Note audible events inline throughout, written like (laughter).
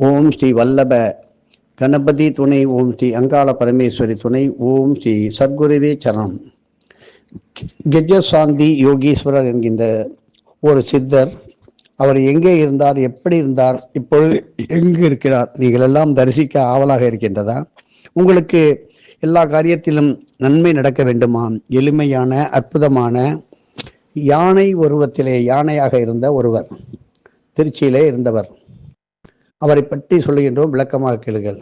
ஓம் ஸ்ரீ வல்லப கணபதி துணை ஓம் ஸ்ரீ அங்காள பரமேஸ்வரி துணை ஓம் ஸ்ரீ சத்குருவே சரணம். கெஜசாந்தி யோகீஸ்வரர் என்கின்ற ஒரு சித்தர் அவர் எங்கே இருந்தார் எப்படி இருந்தார் இப்பொழுது எங்கு இருக்கிறார் நீங்கள் எல்லாம் தரிசிக்க ஆவலாக இருக்கின்றதா? உங்களுக்கு எல்லா காரியத்திலும் நன்மை நடக்க வேண்டுமா? எளிமையான அற்புதமான யானை உருவத்திலே யானையாக இருந்த ஒருவர் திருச்சியிலே இருந்தவர். அவரை பற்றி சொல்லுகின்றோம் விளக்கமாக கேளுங்கள்.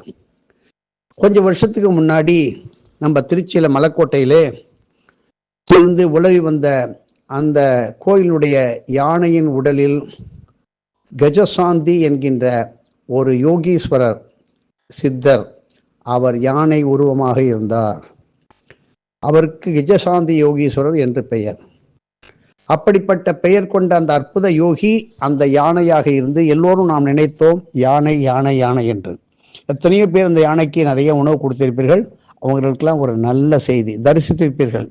கொஞ்சம் வருஷத்துக்கு முன்னாடி நம்ம திருச்சியில் மலைக்கோட்டையிலே இருந்து உலவி வந்த அந்த கோயிலுடைய யானையின் உடலில் கஜசாந்தி என்கின்ற ஒரு யோகீஸ்வரர் சித்தர் அவர் யானை உருவமாக இருந்தார். அவருக்கு கஜசாந்தி யோகீஸ்வரர் என்று பெயர். அப்படிப்பட்ட பெயர் கொண்ட அந்த அற்புத யோகி அந்த யானையாக இருந்து எல்லோரும் நாம் நினைத்தோம் யானை யானை யானை என்று. எத்தனையோ பேர் அந்த யானைக்கு நிறைய உணவு கொடுத்திருப்பீர்கள். அவங்களுக்கெல்லாம் ஒரு நல்ல செய்தி. தரிசித்திருப்பீர்கள்.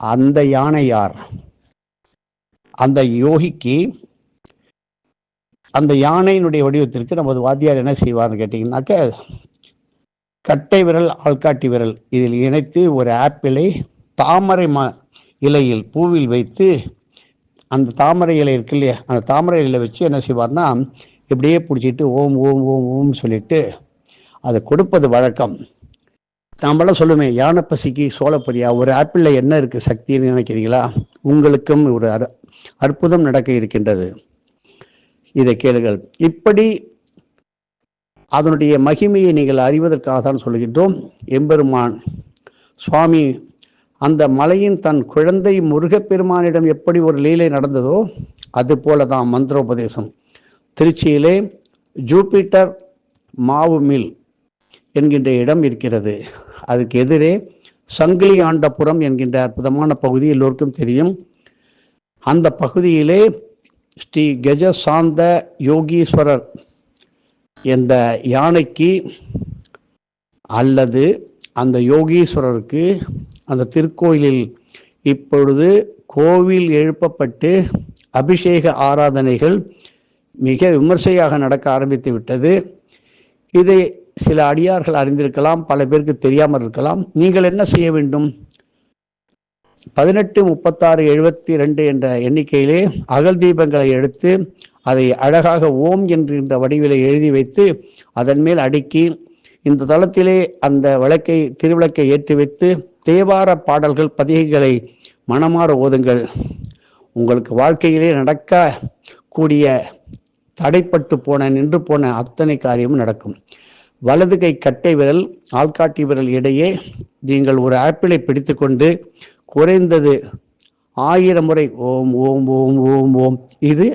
அந்த யானை யார்? அந்த யோகிக்கு அந்த யானையினுடைய வடிவத்திற்கு நமது வாத்தியார் என்ன செய்வார்னு கேட்டீங்கன்னாக்க கட்டை விரல் ஆள்காட்டி விரல் இதில் இணைத்து ஒரு ஆப்பிளை தாமரை ம இலையில் பூவில் வைத்து அந்த தாமரை இலை இருக்கு இல்லையா அந்த தாமரை இலையில வச்சு என்ன செய்வார்னா இப்படியே பிடிச்சிட்டு ஓம் ஓம் ஓம் ஓம் சொல்லிட்டு அதை கொடுப்பது வழக்கம். நாமெல்லாம் சொல்லுமே யானை பசிக்கு சோளப்பரியா ஒரு ஆப்பிளில் என்ன இருக்குது சக்தின்னு நினைக்கிறீங்களா? உங்களுக்கும் ஒரு அற் அற்புதம் நடக்க இருக்கின்றது. இதை கேளுங்கள். இப்படி அதனுடைய மகிமையை நீங்கள் அறிவதற்காக தான் சொல்கின்றோம். எம்பெருமான் சுவாமி அந்த மலையின் தன் குழந்தை முருகப்பெருமானிடம் எப்படி ஒரு லீலை நடந்ததோ அது போல தான் மந்திரோபதேசம். திருச்சியிலே ஜூபிட்டர் மாவு மில் என்கின்ற இடம் இருக்கிறது. அதுக்கு எதிரே சங்கிலி ஆண்டபுரம் என்கின்ற அற்புதமான பகுதி எல்லோருக்கும் தெரியும். அந்த பகுதியிலே ஸ்ரீ கஜசாந்த யோகீஸ்வரர் என்ற யானைக்கு அல்லது அந்த யோகீஸ்வரருக்கு அந்த திருக்கோயிலில் இப்பொழுது கோவில் எழுப்பப்பட்டு அபிஷேக ஆராதனைகள் மிக விமர்சையாக நடக்க ஆரம்பித்து விட்டது. இதை சில அடியார்கள் அறிந்திருக்கலாம் பல பேருக்கு தெரியாமல் இருக்கலாம். நீங்கள் என்ன செய்ய வேண்டும்? பதினெட்டு முப்பத்தாறு எழுபத்தி ரெண்டு என்ற எண்ணிக்கையிலே அகல் தீபங்களை எடுத்து அதை அழகாக ஓம் என்கின்ற வடிவிலை எழுதி வைத்து அதன் மேல் அடுக்கி இந்த தளத்திலே அந்த விளக்கை திருவிளக்கை ஏற்றி வைத்து தேவார பாடல்கள் பதிகைகளை மனமாற ஓதுங்கள். உங்களுக்கு வாழ்க்கையிலே நடக்க கூடிய தடைப்பட்டு போன நின்று போன அத்தனை காரியமும் நடக்கும். வலது கை கட்டை விரல் ஆள்காட்டி விரல் இடையே நீங்கள் ஒரு ஆப்பிளை பிடித்து கொண்டு குறைந்தது ஆயிரம் முறை ஓம் ஓம் ஓம் ஓம் ஓம் இது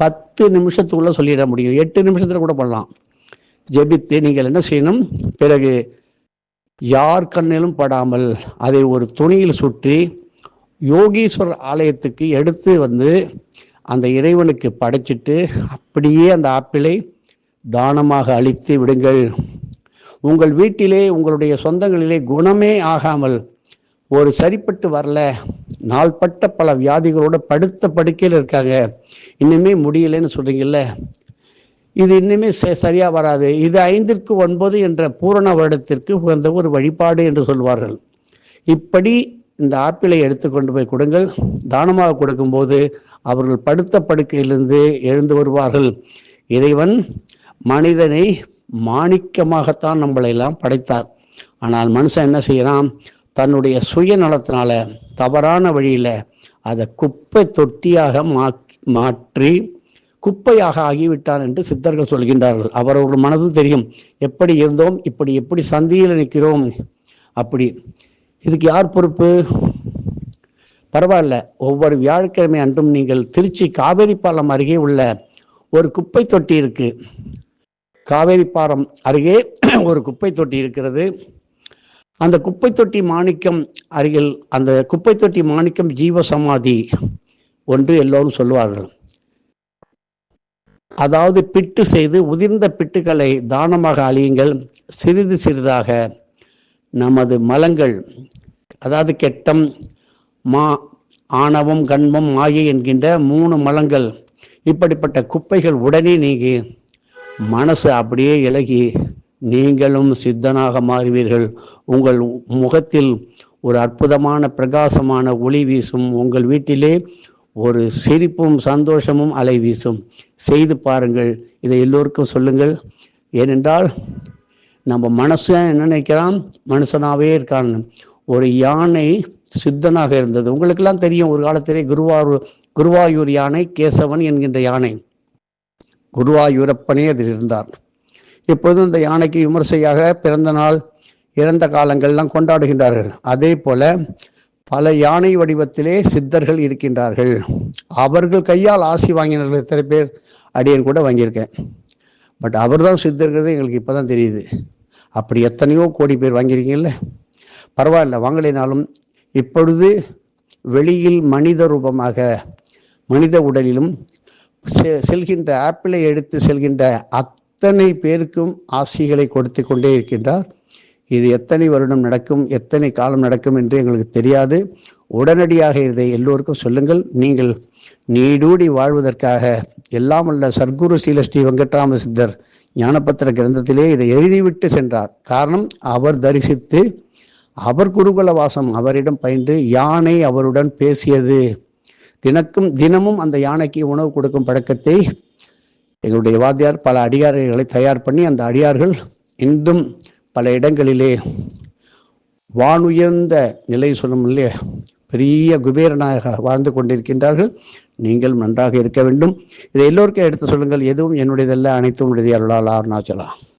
பத்து நிமிஷத்துக்குள்ள சொல்லிட முடியும். எட்டு நிமிஷத்துல கூட பண்ணலாம் ஜெபித்து நீங்கள் என்ன செய்யணும்? பிறகு யார் கண்ணிலும் படாமல் அதை ஒரு துணியில் சுற்றி யோகீஸ்வரர் ஆலயத்துக்கு எடுத்து வந்து அந்த இறைவனுக்கு படைச்சிட்டு அப்படியே அந்த ஆப்பிளை தானமாக அளித்து விடுங்கள். உங்கள் வீட்டிலே உங்களுடைய சொந்தங்களிலே குணமே ஆகாமல் ஒரு சரிப்பட்டு வரல நாள்பட்ட பல வியாதிகளோட படுத்த படுக்கையில் இருக்காங்க. இன்னுமே முடியலன்னு சொல்றீங்கல்ல? இது இன்னுமே சரியா வராது. இது ஐந்திற்கு ஒன்பது என்ற பூரண வருடத்திற்கு உகந்த ஒரு வழிபாடு என்று சொல்வார்கள். இப்படி இந்த ஆப்பிளை எடுத்துக்கொண்டு போய் கொடுங்கள். தானமாக கொடுக்கும்போது அவர்கள் படுத்த படுக்கையிலிருந்து எழுந்து வருவார்கள். இறைவன் மனிதனை மாணிக்கமாகத்தான் நம்மளையெல்லாம் படைத்தார். ஆனால் மனுஷன் என்ன செய்யறான்? தன்னுடைய சுயநலத்தினால தவறான வழியில் அதை குப்பை தொட்டியாக மாற்றி குப்பையாக ஆகிவிட்டார் என்று சித்தர்கள் சொல்கின்றார்கள். அவரவர்கள் மனதும் தெரியும். எப்படி இருந்தோம்? இப்படி எப்படி சந்தியில் நிற்கிறோம்? அப்படி. இதுக்கு யார் பொறுப்பு? பரவாயில்ல. ஒவ்வொரு வியாழக்கிழமை அன்றும் நீங்கள் திருச்சி காவேரி பாலம் அருகே உள்ள ஒரு குப்பை தொட்டி இருக்கு. காவேரி பாலம் அருகே (clears throat) ஒரு குப்பை தொட்டி இருக்கிறது. அந்த குப்பை தொட்டி மாணிக்கம் அருகில் அந்த குப்பை தொட்டி மாணிக்கம் ஜீவ சமாதி ஒன்று எல்லோரும் சொல்லுவார்கள். அதாவது பிட்டு செய்து உதிர்ந்த பிட்டுகளை தானமாக அழியுங்கள். சிறிது சிறிதாக நமது மலங்கள் அதாவது கெட்டம் மா ஆணவம் கண்மம் மாயை என்கின்ற மூணு மலங்கள் இப்படிப்பட்ட குப்பைகள் உடனே நீங்கி மனசு அப்படியே இலகி நீங்களும் சித்தனாக மாறுவீர்கள். உங்கள் முகத்தில் ஒரு அற்புதமான பிரகாசமான ஒளி வீசும் உங்கள் வீட்டிலே ஒரு சிரிப்பும் சந்தோஷமும் அலை வீசும். செய்து பாருங்கள் இதை எல்லோருக்கும் சொல்லுங்கள். ஏனென்றால் நம்ம மனசன் என்ன நினைக்கிறான்? மனுஷனாகவே இருக்கான். ஒரு யானை சித்தனாக இருந்தது. உங்களுக்கெல்லாம் தெரியும் ஒரு காலத்திலே குருவாயூர் குருவாயூர் யானை கேசவன் என்கின்ற யானை. குருவாயூரப்பனே அதில் இருந்தார். இப்பொழுது இந்த யானைக்கு விமர்சையாக பிறந்த நாள் இறந்த காலங்கள்லாம் கொண்டாடுகின்றார்கள். அதே போல பல யானை வடிவத்திலே சித்தர்கள் இருக்கின்றார்கள். அவர்கள் கையால் ஆசி வாங்கினார்கள் எத்தனை பேர்? அடியன் கூட வாங்கியிருக்கேன். பட் அவர் தான் சித்தர்கிறது எங்களுக்கு இப்போ தான் தெரியுது. அப்படி எத்தனையோ கோடி பேர் வாங்கியிருக்கீங்கல்ல? பரவாயில்ல வாங்கலைனாலும் இப்பொழுது வெளியில் மனித ரூபமாக மனித உடலிலும் செ- செல்கின்ற ஆப்பிளை எடுத்து செல்கின்ற அத்தனை பேருக்கும் ஆசிகளை கொடுத்து கொண்டே இருக்கின்றார். இது எத்தனை வருடம் நடக்கும் எத்தனை காலம் நடக்கும் என்று எங்களுக்கு தெரியாது. உடனடியாக இதை எல்லோருக்கும் சொல்லுங்கள். நீங்கள் நீடூடி வாழ்வதற்காக எல்லாம் உள்ள சர்க்குரு ஸ்ரீல ஸ்ரீ வெங்கட்ராம சித்தர் ஞானபத்திர கிரந்தத்திலே இதை எழுதிவிட்டு சென்றார். காரணம் அவர் தரிசித்து அவர் குருகுல வாசம் அவரிடம் பயின்று யானை அவருடன் பேசியது. தினக்கும் தினமும் அந்த யானைக்கு உணவு கொடுக்கும் பழக்கத்தை எங்களுடைய வாத்தியார் பல அடியார்களை தயார் பண்ணி அந்த அடியார்கள் இன்றும் பல இடங்களிலே வானுயர்ந்த நிலை சொல்லணும் இல்லையா? பெரிய குபேரனாக வாழ்ந்து கொண்டிருக்கின்றார்கள். நீங்கள் நன்றாக இருக்க வேண்டும். இதை எல்லோருக்கும் எடுத்து சொல்லுங்கள். எதுவும் என்னுடையதல்ல அனைத்தும் உடைய அருளால் அருணாச்சலா